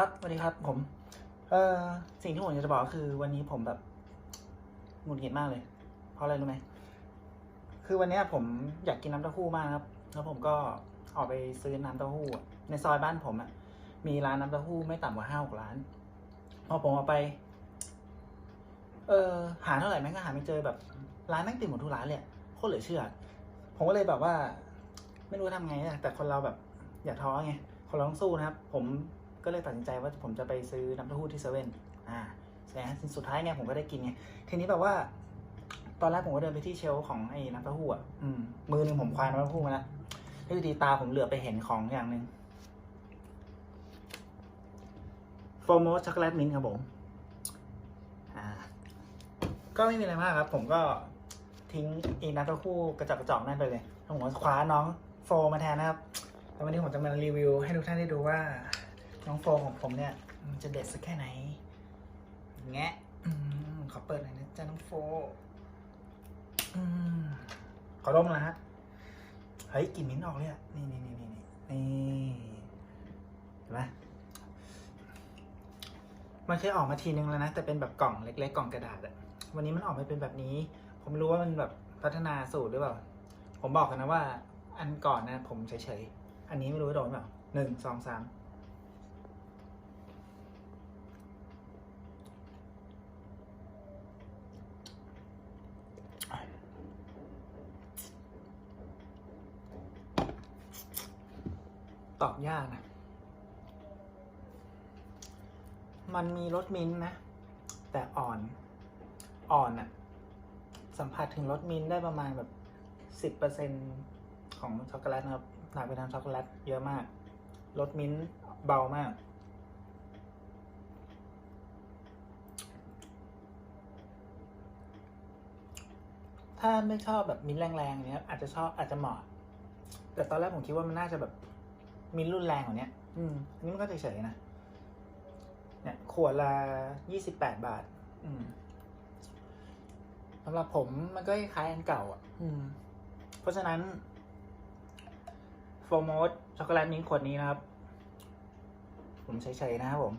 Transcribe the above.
ครับสวัสดีครับ ผม เอ่อสิ่งที่ผมอยากจะบอกก็คือ วันนี้ผมแบบหงุดหงิดมากเลย เพราะอะไรรู้ไหมคือวันนี้ผมอยากกินน้ำเต้าหู้มากครับ แล้วผมก็ออกไปซื้อน้ำเต้าหู้ในซอยบ้านผมอะมีร้านน้ำเต้าหู้ไม่ต่ำกว่าห้าหกร้าน พอผมเอาไป เออหาเท่าไหร่แม่งก็หาไม่เจอแบบร้านแม่งติดหมดทุกร้านเลยโคตรเหลือเชื่อ ผมก็เลยแบบว่า ไม่รู้ทำไงอะแต่คนเราแบบ อย่าท้อไงคนเราต้องสู้นะครับ ผม ก็เลยตัดสินใจว่าผมจะไปซื้อน้ำเต้าหู้ที่เซเว่นอ่าแต่สุดท้ายเนี่ยผมก็ได้กินไงทีนี้แบบว่า ตอนแรกผมก็เดินไปที่เชลฟ์ของไอ้น้ำเต้าหู้อะอืมมือหนึ่งผมควายน้ำเต้าหู้มาแล้วแล้วอยู่ดีตาผมเหลือไปเห็นของอย่างหนึ่งโฟร์โมสช็อกโกแลตมิ้นท์ครับผมอ่าก็ไม่มีอะไรมากครับ ผมก็ทิ้งอีน้ำเต้าหู้กระจกกระจอกนั่นไปเลยแล้วผมก็คว้าน้องโฟมาแทนนะครับ แล้ววันนี้ผมจะมารีวิวให้ทุกท่านได้ดูว่า น้องโฟร์ของผมเนี่ย มันจะเด็ดสักแค่ไหนแงะขอเปิดหน่อยนะจ๊ะน้องโฟร์อืมขอดมนะฮะเฮ้ยกลิ่นมิ้นท์ออกเลยอะนี่นี่นี่นี่นี่เห็นไหมมันเคยออกมาทีนึงแล้วนะ แต่เป็นแบบกล่องเล็ก ๆ กล่องกระดาษอะวันนี้มันออกมาเป็นแบบนี้ ผมรู้ว่ามันแบบพัฒนาสูตรหรือเปล่า ผมบอกกันนะว่า อันก่อนนะ ผมเฉยๆ อันนี้ไม่รู้ว่าโดนเปล่าหนึ่งสองสาม ตอบยากนะ มันมีรสมิ้นนะ แต่อ่อน อ่อนอะสัมผัสถึงรสมิ้นได้ประมาณแบบสิบเปอร์เซ็นของช็อกโกแลตนะครับหนักไปทางช็อกโกแลตเยอะมาก รสมิ้นเบามาก ถ้าไม่ชอบแบบมิ้นแรงๆเนี้ยอาจจะชอบอาจจะเหมาะ แต่ตอนแรกผมคิดว่ามันน่าจะแบบ มิ้นท์รุนแรงกว่าเนี้ยอืมอันนี้มันก็เฉยๆนะ เนี่ยขวดละยี่สิบแปดบาท อืมสำหรับผมมันก็คล้ายๆอันเก่า อะ อืม เพราะฉะนั้นโฟร์โมสช็อกโกแลตมิ้นท์ขวดนี้นะครับ ผมเฉยๆนะครับผม